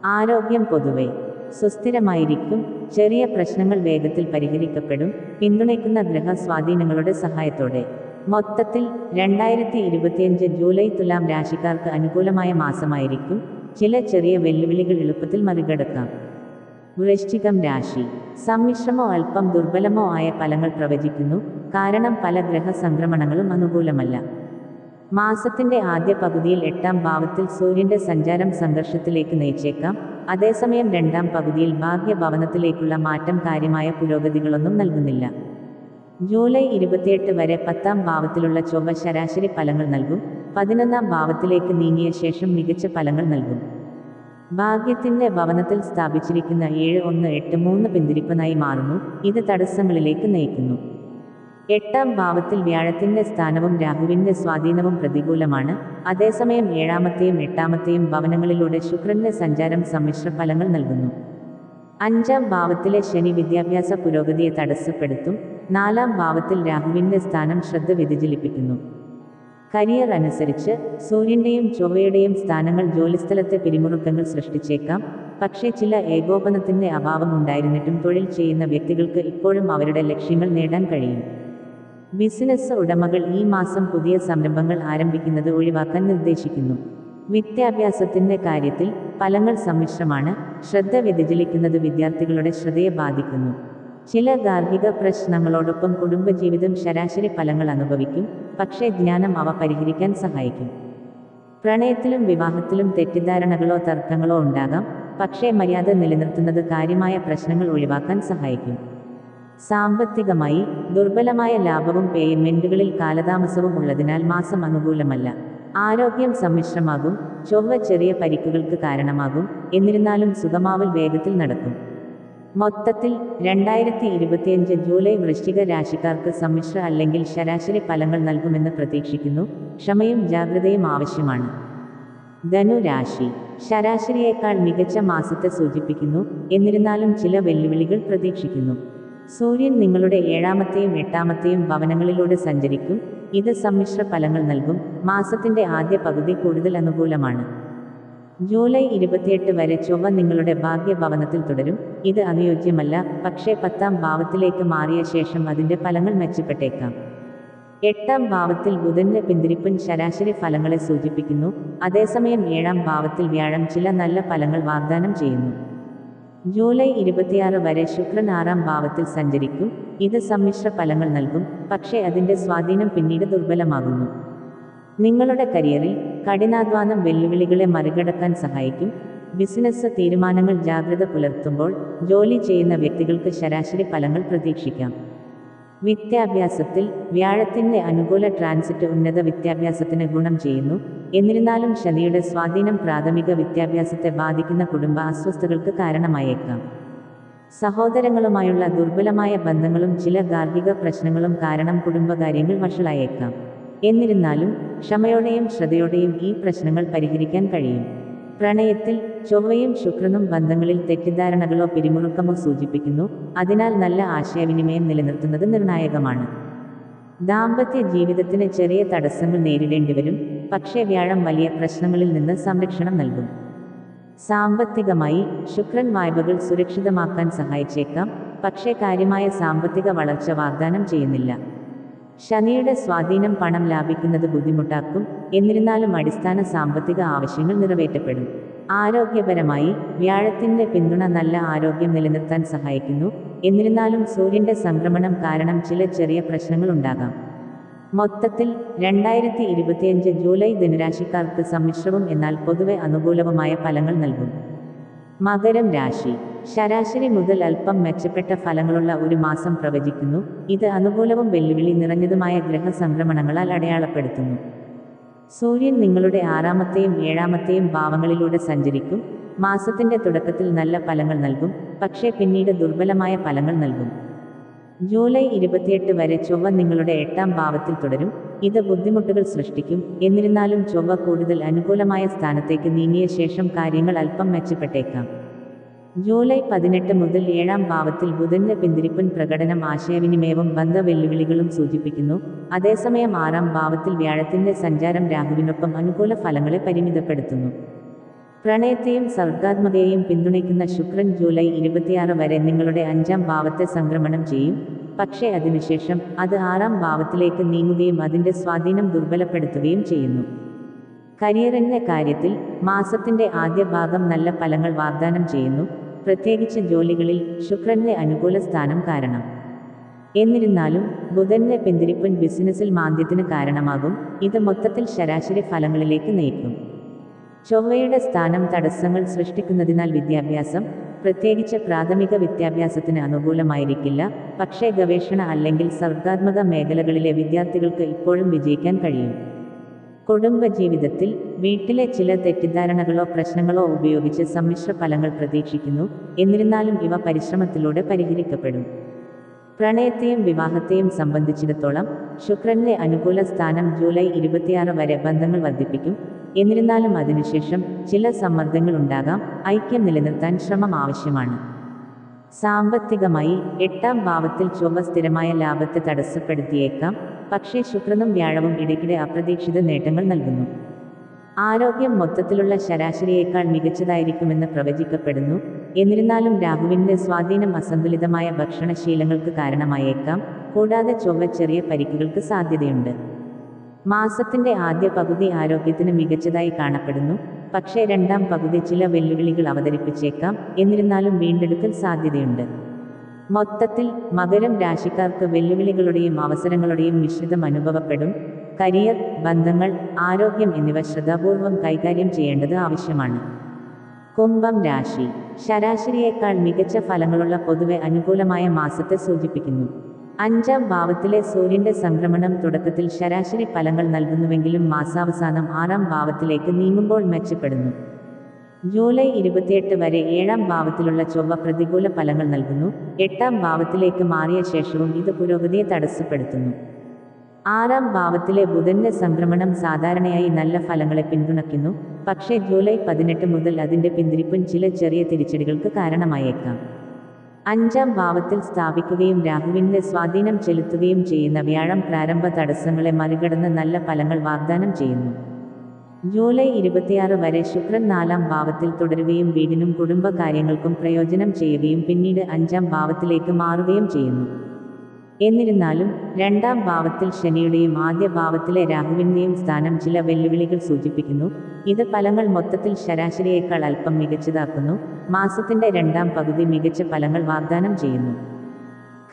ആരോഗ്യം പൊതുവെ സുസ്ഥിരമായിരിക്കും. ചെറിയ പ്രശ്നങ്ങൾ വേഗത്തിൽ പരിഹരിക്കപ്പെടും. പിന്തുണയ്ക്കുന്ന ഗ്രഹസ്വാധീനങ്ങളുടെ സഹായത്തോടെ. മൊത്തത്തിൽ രണ്ടായിരത്തി ഇരുപത്തിയഞ്ച് ജൂലൈ തുലാം രാശിക്കാർക്ക് അനുകൂലമായ മാസമായിരിക്കും. ചില ചെറിയ വെല്ലുവിളികൾ എളുപ്പത്തിൽ മറികടക്കാം. വൃശ്ചികം രാശി. സമ്മിശ്രമോ അല്പം ദുർബലമോ ആയ ഫലങ്ങൾ പ്രവചിക്കുന്നു. കാരണം പല ഗ്രഹ സംക്രമണങ്ങളും അനുകൂലമല്ല. മാസത്തിന്റെ ആദ്യ പകുതിയിൽ എട്ടാം ഭാവത്തിൽ സൂര്യന്റെ സഞ്ചാരം സംഘർഷത്തിലേക്ക് നയിച്ചേക്കാം. അതേസമയം രണ്ടാം പകുതിയിൽ ഭാഗ്യഭവനത്തിലേക്കുള്ള മാറ്റം കാര്യമായ പുരോഗതികളൊന്നും നൽകുന്നില്ല. ജൂലൈ ഇരുപത്തിയെട്ട് വരെ പത്താം ഭാവത്തിലുള്ള ചൊവ്വ ശരാശരി ഫലങ്ങൾ നൽകും. പതിനൊന്നാം ഭാവത്തിലേക്ക് നീങ്ങിയ ശേഷം മികച്ച ഫലങ്ങൾ നൽകും. ഭാഗ്യത്തിന്റെ ഭവനത്തിൽ സ്ഥാപിച്ചിരിക്കുന്ന ഏഴ് ഒന്ന് എട്ട് മൂന്ന് പിന്തിരിപ്പനായി മാറുന്നു. ഇത് തടസ്സങ്ങളിലേക്ക് നയിക്കുന്നു. എട്ടാം ഭാവത്തിൽ വ്യാഴത്തിന്റെ സ്ഥാനവും രാഹുവിന്റെ സ്വാധീനവും പ്രതികൂലമാണ്. അതേസമയം ഏഴാമത്തെയും എട്ടാമത്തെയും ഭവനങ്ങളിലൂടെ ശുക്രന്റെ സഞ്ചാരം സമ്മിശ്ര ഫലങ്ങൾ നൽകുന്നു. അഞ്ചാം ഭാവത്തിലെ ശനി വിദ്യാഭ്യാസ പുരോഗതിയെ തടസ്സപ്പെടുത്തും. നാലാം ഭാവത്തിൽ രാഹുവിന്റെ സ്ഥാനം ശ്രദ്ധ വ്യതിചലിപ്പിക്കുന്നു. കരിയർ അനുസരിച്ച് സൂര്യന്റെയും ചൊവ്വയുടെയും സ്ഥാനങ്ങൾ ജോലിസ്ഥലത്തെ പിരിമുറുക്കങ്ങൾ സൃഷ്ടിച്ചേക്കാം. പക്ഷേ ചില ഏകോപനത്തിന്റെ അഭാവം ഉണ്ടായിരുന്നിട്ടും തൊഴിൽ ചെയ്യുന്ന വ്യക്തികൾക്ക് ഇപ്പോഴും അവരുടെ ലക്ഷ്യങ്ങൾ നേടാൻ കഴിയും. ബിസിനസ് ഉടമകൾ ഈ മാസം പുതിയ സംരംഭങ്ങൾ ആരംഭിക്കുന്നത് ഒഴിവാക്കാൻ നിർദ്ദേശിക്കുന്നു. വിദ്യാഭ്യാസത്തിന്റെ കാര്യത്തിൽ ഫലങ്ങൾ സമ്മിശ്രമാണ്. ശ്രദ്ധ വ്യതിചലിക്കുന്നത് വിദ്യാർത്ഥികളുടെ ശ്രദ്ധയെ ബാധിക്കുന്നു. ചില ഗാർഹിക പ്രശ്നങ്ങളോടൊപ്പം കുടുംബജീവിതം ശരാശരി ഫലങ്ങൾ അനുഭവിക്കും പക്ഷേ ജ്ഞാനം അവ പരിഹരിക്കാൻ സഹായിക്കും. പ്രണയത്തിലും വിവാഹത്തിലും തെറ്റിദ്ധാരണകളോ തർക്കങ്ങളോ ഉണ്ടാകാം പക്ഷേ മര്യാദ നിലനിർത്തുന്നത് കാര്യമായ പ്രശ്നങ്ങൾ ഒഴിവാക്കാൻ സഹായിക്കും. സാമ്പത്തികമായി ദുർബലമായ ലാഭവും പേയ്മെന്റുകളിൽ കാലതാമസവും ഉള്ളതിനാൽ മാസം അനുകൂലമല്ല. ആരോഗ്യം സമ്മിശ്രമാകും ചൊവ്വ ചെറിയ പരിക്കുകൾക്ക് കാരണമാകും എന്നിരുന്നാലും സുഖമാവൽ വേഗത്തിൽ നടക്കും. മൊത്തത്തിൽ രണ്ടായിരത്തി ഇരുപത്തിയഞ്ച് ജൂലൈ വൃശ്ചിക രാശിക്കാർക്ക് സമ്മിശ്ര അല്ലെങ്കിൽ ശരാശരി ഫലങ്ങൾ നൽകുമെന്ന് പ്രതീക്ഷിക്കുന്നു. ക്ഷമയും ജാഗ്രതയും ആവശ്യമാണ്. ധനുരാശി ശരാശരിയേക്കാൾ മികച്ച മാസത്തെ സൂചിപ്പിക്കുന്നു. എന്നിരുന്നാലും ചില വെല്ലുവിളികൾ പ്രതീക്ഷിക്കുന്നു. സൂര്യൻ നിങ്ങളുടെ ഏഴാമത്തെയും എട്ടാമത്തെയും ഭവനങ്ങളിലൂടെ സഞ്ചരിക്കും. ഇത് സമ്മിശ്ര ഫലങ്ങൾ നൽകും. മാസത്തിന്റെ ആദ്യ പകുതി കൂടുതൽ അനുകൂലമാണ്. ജൂലൈ ഇരുപത്തിയെട്ട് വരെ ചൊവ്വ നിങ്ങളുടെ ഭാഗ്യഭവനത്തിൽ തുടരും. ഇത് അനുയോജ്യമല്ല. പക്ഷേ പത്താം ഭാവത്തിലേക്ക് മാറിയ ശേഷം അതിന്റെ ഫലങ്ങൾ മെച്ചപ്പെട്ടേക്കാം. എട്ടാം ഭാവത്തിൽ ബുധന്റെ പിന്തിരിപ്പൻ ശരാശരി ഫലങ്ങളെ സൂചിപ്പിക്കുന്നു. അതേസമയം ഏഴാം ഭാവത്തിൽ വ്യാഴം ചില നല്ല ഫലങ്ങൾ വാഗ്ദാനം ചെയ്യുന്നു. ജൂലൈ ഇരുപത്തിയാറ് വരെ ശുക്രൻ ആറാം ഭാവത്തിൽ സഞ്ചരിക്കും. ഇത് സമ്മിശ്ര ഫലങ്ങൾ നൽകും. പക്ഷേ അതിന്റെ സ്വാധീനം പിന്നീട് ദുർബലമാകുന്നു. നിങ്ങളുടെ കരിയറിൽ കഠിനാധ്വാനം വെല്ലുവിളികളെ മറികടക്കാൻ സഹായിക്കും. ബിസിനസ് തീരുമാനങ്ങൾ ജാഗ്രത പുലർത്തുമ്പോൾ ജോലി ചെയ്യുന്ന വ്യക്തികൾക്ക് ശരാശരി ഫലങ്ങൾ പ്രതീക്ഷിക്കാം. വിദ്യാഭ്യാസത്തിൽ വ്യാഴത്തിന്റെ അനുകൂല ട്രാൻസിറ്റ് ഉന്നത വിദ്യാഭ്യാസത്തിന് ഗുണം ചെയ്യുന്നു. എന്നിരുന്നാലും ശനിയുടെ സ്വാധീനം പ്രാഥമിക വിദ്യാഭ്യാസത്തെ ബാധിക്കുന്ന കുടുംബ അസ്വസ്ഥതകൾക്ക് കാരണമായേക്കാം. സഹോദരങ്ങളുമായുള്ള ദുർബലമായ ബന്ധങ്ങളും ചില ഗാർഹിക പ്രശ്നങ്ങളും കാരണം കുടുംബകാര്യങ്ങൾ വഷളായേക്കാം. എന്നിരുന്നാലും ക്ഷമയോടെയും ശ്രദ്ധയോടെയും ഈ പ്രശ്നങ്ങൾ പരിഹരിക്കാൻ കഴിയും. പ്രണയത്തിൽ ചൊവ്വയും ശുക്രനും ബന്ധങ്ങളിൽ തെറ്റിദ്ധാരണകളോ പിരിമുറുക്കമോ സൂചിപ്പിക്കുന്നു അതിനാൽ നല്ല ആശയവിനിമയം നിലനിർത്തുന്നത് നിർണായകമാണ്. ദാമ്പത്യ ജീവിതത്തിന് ചെറിയ തടസ്സങ്ങൾ നേരിടേണ്ടിവരും പക്ഷേ വ്യാഴം വലിയ പ്രശ്നങ്ങളിൽ നിന്ന് സംരക്ഷണം നൽകും. സാമ്പത്തികമായി ശുക്രൻ വായ്പകൾ സുരക്ഷിതമാക്കാൻ സഹായിച്ചേക്കാം പക്ഷേ കാര്യമായ സാമ്പത്തിക വളർച്ച വാഗ്ദാനം ചെയ്യുന്നില്ല. ശനിയുടെ സ്വാധീനം പണം ലാഭിക്കുന്നത് ബുദ്ധിമുട്ടാക്കും എന്നിരുന്നാലും അടിസ്ഥാന സാമ്പത്തിക ആവശ്യങ്ങൾ നിറവേറ്റപ്പെടും. ആരോഗ്യപരമായി വ്യാഴത്തിന്റെ പിന്തുണ നല്ല ആരോഗ്യം നിലനിർത്താൻ സഹായിക്കുന്നു എന്നിരുന്നാലും സൂര്യന്റെ സംക്രമണം കാരണം ചില ചെറിയ പ്രശ്നങ്ങൾ ഉണ്ടാകാം. മൊത്തത്തിൽ രണ്ടായിരത്തി ഇരുപത്തിയഞ്ച് ജൂലൈ ധനുരാശിക്കാർക്ക് സമ്മിശ്രവും എന്നാൽ പൊതുവെ അനുകൂലവുമായ ഫലങ്ങൾ നൽകും. മകരം രാശി ശരാശരി മുതൽ അല്പം മെച്ചപ്പെട്ട ഫലങ്ങളുള്ള ഒരു മാസം പ്രവചിക്കുന്നു. ഇത് അനുകൂലവും വെല്ലുവിളി നിറഞ്ഞതുമായ ഗ്രഹസംക്രമണങ്ങളാൽ അടയാളപ്പെടുത്തുന്നു. സൂര്യൻ നിങ്ങളുടെ ആറാമത്തെയും ഏഴാമത്തെയും ഭാവങ്ങളിലൂടെ സഞ്ചരിക്കും. മാസത്തിന്റെ തുടക്കത്തിൽ നല്ല ഫലങ്ങൾ നൽകും. പക്ഷേ പിന്നീട് ദുർബലമായ ഫലങ്ങൾ നൽകും. ജൂലൈ ഇരുപത്തിയെട്ട് വരെ ചൊവ്വ നിങ്ങളുടെ എട്ടാം ഭാവത്തിൽ തുടരും. ഇത് ബുദ്ധിമുട്ടുകൾ സൃഷ്ടിക്കും. എന്നിരുന്നാലും ചൊവ്വ കൂടുതൽ അനുകൂലമായ സ്ഥാനത്തേക്ക് നീങ്ങിയ ശേഷം കാര്യങ്ങൾ അല്പം മെച്ചപ്പെട്ടേക്കാം. ജൂലൈ പതിനെട്ട് മുതൽ ഏഴാം ഭാവത്തിൽ ബുധന്റെ പിന്തിരിപ്പൻ പ്രകടനം ആശയവിനിമയവും ബന്ധ വെല്ലുവിളികളും സൂചിപ്പിക്കുന്നു. അതേസമയം ആറാം ഭാവത്തിൽ വ്യാഴത്തിന്റെ സഞ്ചാരം രാഹുവിനൊപ്പം അനുകൂല ഫലങ്ങളെ പരിമിതപ്പെടുത്തുന്നു. പ്രണയത്തെയും സർഗാത്മകയെയും പിന്തുണയ്ക്കുന്ന ശുക്രൻ ജൂലൈ ഇരുപത്തിയാറ് വരെ നിങ്ങളുടെ അഞ്ചാം ഭാവത്തെ സംക്രമണം ചെയ്യും. പക്ഷേ അതിനുശേഷം അത് ആറാം ഭാവത്തിലേക്ക് നീങ്ങുകയും അതിന്റെ സ്വാധീനം ദുർബലപ്പെടുത്തുകയും ചെയ്യുന്നു. കരിയറിന്റെ കാര്യത്തിൽ മാസത്തിന്റെ ആദ്യ ഭാഗം നല്ല ഫലങ്ങൾ വാഗ്ദാനം ചെയ്യുന്നു. പ്രത്യേകിച്ച് ജോലികളിൽ ശുക്രന്റെ അനുകൂല സ്ഥാനം കാരണം. എന്നിരുന്നാലും ബുധന്റെ പിന്തിരിപ്പൻ ബിസിനസ്സിൽ മാന്ദ്യത്തിന് കാരണമാകും ഇത് മൊത്തത്തിൽ ശരാശരി ഫലങ്ങളിലേക്ക് നയിക്കും. ചൊവ്വയുടെ സ്ഥാനം തടസ്സങ്ങൾ സൃഷ്ടിക്കുന്നതിനാൽ വിദ്യാഭ്യാസം പ്രത്യേകിച്ച് പ്രാഥമിക വിദ്യാഭ്യാസത്തിന് അനുകൂലമായിരിക്കില്ല പക്ഷേ ഗവേഷണ അല്ലെങ്കിൽ സർഗാത്മക മേഖലകളിലെ വിദ്യാർത്ഥികൾക്ക് ഇപ്പോഴും വിജയിക്കാൻ കഴിയും. കുടുംബജീവിതത്തിൽ വീട്ടിലെ ചില തെറ്റിദ്ധാരണകളോ പ്രശ്നങ്ങളോ ഉപയോഗിച്ച് സമ്മിശ്ര ഫലങ്ങൾ പ്രതീക്ഷിക്കുന്നു. എന്നിരുന്നാലും ഇവ പരിശ്രമത്തിലൂടെ പരിഹരിക്കപ്പെടും. പ്രണയത്തെയും വിവാഹത്തെയും സംബന്ധിച്ചിടത്തോളം ശുക്രന്റെ അനുകൂല സ്ഥാനം ജൂലൈ ഇരുപത്തിയാറ് വരെ ബന്ധങ്ങൾ വർദ്ധിപ്പിക്കും. എന്നിരുന്നാലും അതിനുശേഷം ചില സമ്മർദ്ദങ്ങൾ ഉണ്ടാകാം. ഐക്യം നിലനിർത്താൻ ശ്രമം ആവശ്യമാണ്. സാമ്പത്തികമായി എട്ടാം ഭാവത്തിൽ ചൊവ്വ സ്ഥിരമായ ലാഭത്തെ തടസ്സപ്പെടുത്തിയേക്കാം. പക്ഷേ ശുക്രനും വ്യാഴവും ഇടയ്ക്കിടെ അപ്രതീക്ഷിത നേട്ടങ്ങൾ നൽകുന്നു. ആരോഗ്യം മൊത്തത്തിലുള്ള ശരാശരിയേക്കാൾ മികച്ചതായിരിക്കുമെന്ന് പ്രവചിക്കപ്പെടുന്നു. എന്നിരുന്നാലും രാഹുവിന്റെ സ്വാധീനം അസന്തുലിതമായ ഭക്ഷണശീലങ്ങൾക്ക് കാരണമായേക്കാം. കൂടാതെ ചൊവ്വ ചെറിയ പരിക്കുകൾക്ക് സാധ്യതയുണ്ട്. മാസത്തിന്റെ ആദ്യ പകുതി ആരോഗ്യത്തിന് മികച്ചതായി കാണപ്പെടുന്നു. പക്ഷേ രണ്ടാം പകുതി ചില വെല്ലുവിളികൾ അവതരിപ്പിച്ചേക്കാം. എന്നിരുന്നാലും വീണ്ടെടുക്കൽ സാധ്യതയുണ്ട്. മൊത്തത്തിൽ മകരം രാശിക്കാർക്ക് വെല്ലുവിളികളുടെയും അവസരങ്ങളുടെയും മിശ്രിതം അനുഭവപ്പെടും. കരിയർ ബന്ധങ്ങൾ ആരോഗ്യം എന്നിവ ശ്രദ്ധാപൂർവം കൈകാര്യം ചെയ്യേണ്ടത് ആവശ്യമാണ്. കുംഭം രാശി. ശരാശരിയേക്കാൾ മികച്ച ഫലങ്ങളുള്ള പൊതുവെ അനുകൂലമായ മാസത്തെ സൂചിപ്പിക്കുന്നു. അഞ്ചാം ഭാവത്തിലെ സൂര്യന്റെ സംക്രമണം തുടക്കത്തിൽ ശരാശരി ഫലങ്ങൾ നൽകുന്നുവെങ്കിലും മാസാവസാനം ആറാം ഭാവത്തിലേക്ക് നീങ്ങുമ്പോൾ മെച്ചപ്പെടുന്നു. ജൂലൈ ഇരുപത്തിയെട്ട് വരെ ഏഴാം ഭാവത്തിലുള്ള ചൊവ്വ പ്രതികൂല ഫലങ്ങൾ നൽകുന്നു. എട്ടാം ഭാവത്തിലേക്ക് മാറിയ ശേഷവും ഇത് പുരോഗതിയെ തടസ്സപ്പെടുത്തുന്നു. ആറാം ഭാവത്തിലെ ബുധന്റെ സംക്രമണം സാധാരണയായി നല്ല ഫലങ്ങളെ പിന്തുണയ്ക്കുന്നു. പക്ഷേ ജൂലൈ പതിനെട്ട് മുതൽ അതിന്റെ പിന്തിരിപ്പും ചില ചെറിയ തിരിച്ചടികൾക്ക് കാരണമായേക്കാം. അഞ്ചാം ഭാവത്തിൽ സ്ഥാപിക്കുകയും രാഹുവിന്റെ സ്വാധീനം ചെലുത്തുകയും ചെയ്യുന്ന വ്യാഴം പ്രാരംഭ തടസ്സങ്ങളെ മറികടന്ന് നല്ല ഫലങ്ങൾ വാഗ്ദാനം ചെയ്യുന്നു. ജൂലൈ ഇരുപത്തിയാറ് വരെ ശുക്രൻ നാലാം ഭാവത്തിൽ തുടരുകയും വീടിനും കുടുംബകാര്യങ്ങൾക്കും പ്രയോജനം ചെയ്യുകയും പിന്നീട് അഞ്ചാം ഭാവത്തിലേക്ക് മാറുകയും ചെയ്യുന്നു. എന്നിരുന്നാലും രണ്ടാം ഭാവത്തിൽ ശനിയുടെയും ആദ്യ ഭാവത്തിലെ രാഹുവിന്റെയും സ്ഥാനം ചില വെല്ലുവിളികൾ സൂചിപ്പിക്കുന്നു. ഇത് ഫലങ്ങൾ മൊത്തത്തിൽ ശരാശരിയേക്കാൾ അല്പം മികച്ചതാക്കുന്നു. മാസത്തിന്റെ രണ്ടാം പകുതി മികച്ച ഫലങ്ങൾ വാഗ്ദാനം ചെയ്യുന്നു.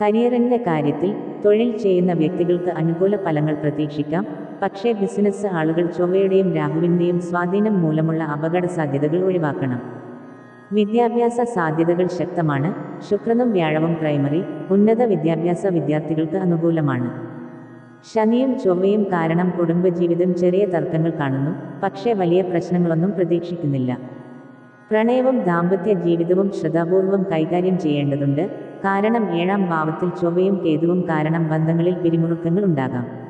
കരിയറിന്റെ കാര്യത്തിൽ തൊഴിൽ ചെയ്യുന്ന വ്യക്തികൾക്ക് അനുകൂല ഫലങ്ങൾ പ്രതീക്ഷിക്കാം. പക്ഷേ ബിസിനസ് ആളുകൾ ചൊവ്വയുടെയും രാഹുവിന്റെയും സ്വാധീനം മൂലമുള്ള അപകട സാധ്യതകൾ ഒഴിവാക്കണം. വിദ്യാഭ്യാസ സാധ്യതകൾ ശക്തമാണ്. ശുക്രനും വ്യാഴവും പ്രൈമറി ഉന്നത വിദ്യാഭ്യാസ വിദ്യാർത്ഥികൾക്ക് അനുകൂലമാണ്. ശനിയും ചൊവ്വയും കാരണം കുടുംബജീവിതം ചെറിയ തർക്കങ്ങൾ കാണുന്നു. പക്ഷേ വലിയ പ്രശ്നങ്ങളൊന്നും പ്രതീക്ഷിക്കുന്നില്ല. പ്രണയവും ദാമ്പത്യ ജീവിതവും ശ്രദ്ധാപൂർവം കൈകാര്യം ചെയ്യേണ്ടതുണ്ട്. കാരണം ഏഴാം ഭാവത്തിൽ ചൊവ്വയും കേതുവും കാരണം ബന്ധങ്ങളിൽ പിരിമുറുക്കങ്ങൾ ഉണ്ടാകാം.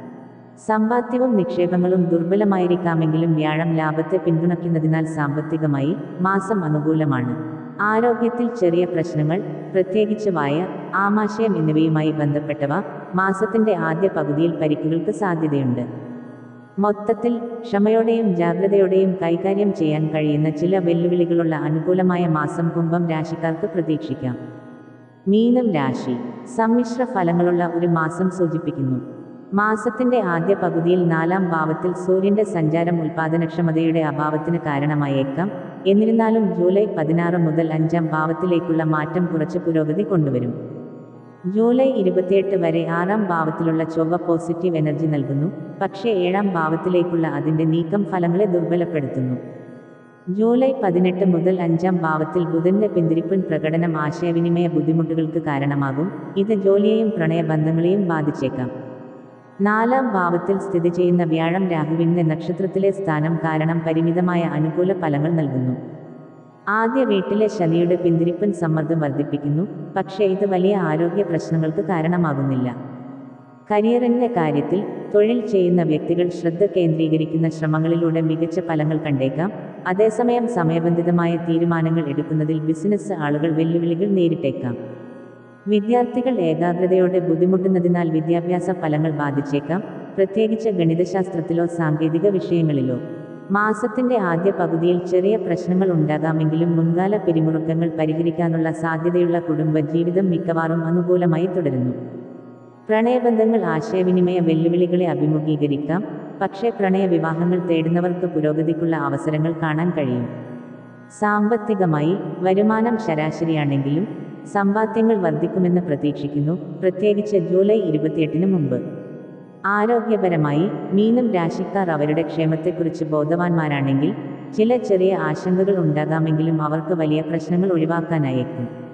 സമ്പാദ്യവും നിക്ഷേപങ്ങളും ദുർബലമായിരിക്കാമെങ്കിലും വ്യാഴം ലാഭത്തെ പിന്തുണയ്ക്കുന്നതിനാൽ സാമ്പത്തികമായി മാസം അനുകൂലമാണ്. ആരോഗ്യത്തിൽ ചെറിയ പ്രശ്നങ്ങൾ പ്രത്യേകിച്ച് വായ ആമാശയം എന്നിവയുമായി ബന്ധപ്പെട്ടവ മാസത്തിന്റെ ആദ്യ പകുതിയിൽ പരിക്കുകൾക്ക് സാധ്യതയുണ്ട്. മൊത്തത്തിൽ ക്ഷമയോടെയും ജാഗ്രതയോടെയും കൈകാര്യം ചെയ്യാൻ കഴിയുന്ന ചില വെല്ലുവിളികളുള്ള അനുകൂലമായ മാസം കുംഭം രാശിക്കാർക്ക് പ്രതീക്ഷിക്കാം. മീനം രാശി സമ്മിശ്ര ഫലങ്ങളുള്ള ഒരു മാസം സൂചിപ്പിക്കുന്നു. മാസത്തിന്റെ ആദ്യ പകുതിയിൽ നാലാം ഭാവത്തിൽ സൂര്യന്റെ സഞ്ചാരം ഉൽപാദനക്ഷമതയുടെ അഭാവത്തിന് കാരണമായേക്കാം. എന്നിരുന്നാലും ജൂലൈ പതിനാറ് മുതൽ അഞ്ചാം ഭാവത്തിലേക്കുള്ള മാറ്റം കുറച്ച് പുരോഗതി കൊണ്ടുവരും. ജൂലൈ ഇരുപത്തിയെട്ട് വരെ ആറാം ഭാവത്തിലുള്ള ചൊവ്വ പോസിറ്റീവ് എനർജി നൽകുന്നു. പക്ഷേ ഏഴാം ഭാവത്തിലേക്കുള്ള അതിന്റെ നീക്കം ഫലങ്ങളെ ദുർബലപ്പെടുത്തുന്നു. ജൂലൈ പതിനെട്ട് മുതൽ അഞ്ചാം ഭാവത്തിൽ ബുധന്റെ പിന്തിരിപ്പൻ പ്രകടനം ആശയവിനിമയ ബുദ്ധിമുട്ടുകൾക്ക് കാരണമാകും. ഇത് ജോലിയെയും പ്രണയബന്ധങ്ങളെയും ബാധിച്ചേക്കാം. നാലാം ഭാവത്തിൽ സ്ഥിതി ചെയ്യുന്ന വ്യാഴം രാഹുവിന്റെ നക്ഷത്രത്തിലെ സ്ഥാനം കാരണം പരിമിതമായ അനുകൂല ഫലങ്ങൾ നൽകുന്നു. ആദ്യ വീട്ടിലെ ശനിയുടെ പിന്തിരിപ്പൻ സമ്മർദ്ദം വർദ്ധിപ്പിക്കുന്നു. പക്ഷേ ഇത് വലിയ ആരോഗ്യ പ്രശ്നങ്ങൾക്ക് കാരണമാകുന്നില്ല. കരിയറിന്റെ കാര്യത്തിൽ തൊഴിൽ ചെയ്യുന്ന വ്യക്തികൾ ശ്രദ്ധ കേന്ദ്രീകരിക്കുന്ന ശ്രമങ്ങളിലൂടെ മികച്ച ഫലങ്ങൾ കണ്ടേക്കാം. അതേസമയം സമയബന്ധിതമായ തീരുമാനങ്ങൾ എടുക്കുന്നതിൽ ബിസിനസ് ആളുകൾ വെല്ലുവിളികൾ നേരിട്ടേക്കാം. വിദ്യാർത്ഥികൾ ഏകാഗ്രതയോടെ ബുദ്ധിമുട്ടുന്നതിനാൽ വിദ്യാഭ്യാസ ഫലങ്ങൾ ബാധിച്ചേക്കാം. പ്രത്യേകിച്ച് ഗണിതശാസ്ത്രത്തിലോ സാങ്കേതിക വിഷയങ്ങളിലോ. മാസത്തിന്റെ ആദ്യ പകുതിയിൽ ചെറിയ പ്രശ്നങ്ങൾ ഉണ്ടാകാമെങ്കിലും മുൻകാല പിരിമുറുക്കങ്ങൾ പരിഹരിക്കാനുള്ള സാധ്യതയുള്ള കുടുംബ ജീവിതം മിക്കവാറും അനുകൂലമായി തുടരുന്നു. പ്രണയബന്ധങ്ങൾ ആശയവിനിമയ വെല്ലുവിളികളെ അഭിമുഖീകരിക്കാം. പക്ഷേ പ്രണയ വിവാഹങ്ങൾ തേടുന്നവർക്ക് പുരോഗതിക്കുള്ള അവസരങ്ങൾ കാണാൻ കഴിയും. സാമ്പത്തികമായി വരുമാനം ശരാശരിയാണെങ്കിലും സമ്പാദ്യങ്ങൾ വർദ്ധിക്കുമെന്ന് പ്രതീക്ഷിക്കുന്നു. പ്രത്യേകിച്ച് ജൂലൈ ഇരുപത്തിയെട്ടിന് മുമ്പ്. ആരോഗ്യപരമായി മീനം രാശിക്കാർ അവരുടെ ക്ഷേമത്തെക്കുറിച്ച് ബോധവാന്മാരാണെങ്കിൽ ചില ചെറിയ ആശങ്കകൾ ഉണ്ടാകാമെങ്കിലും അവർക്ക് വലിയ പ്രശ്നങ്ങൾ ഒഴിവാക്കാനായേക്കും.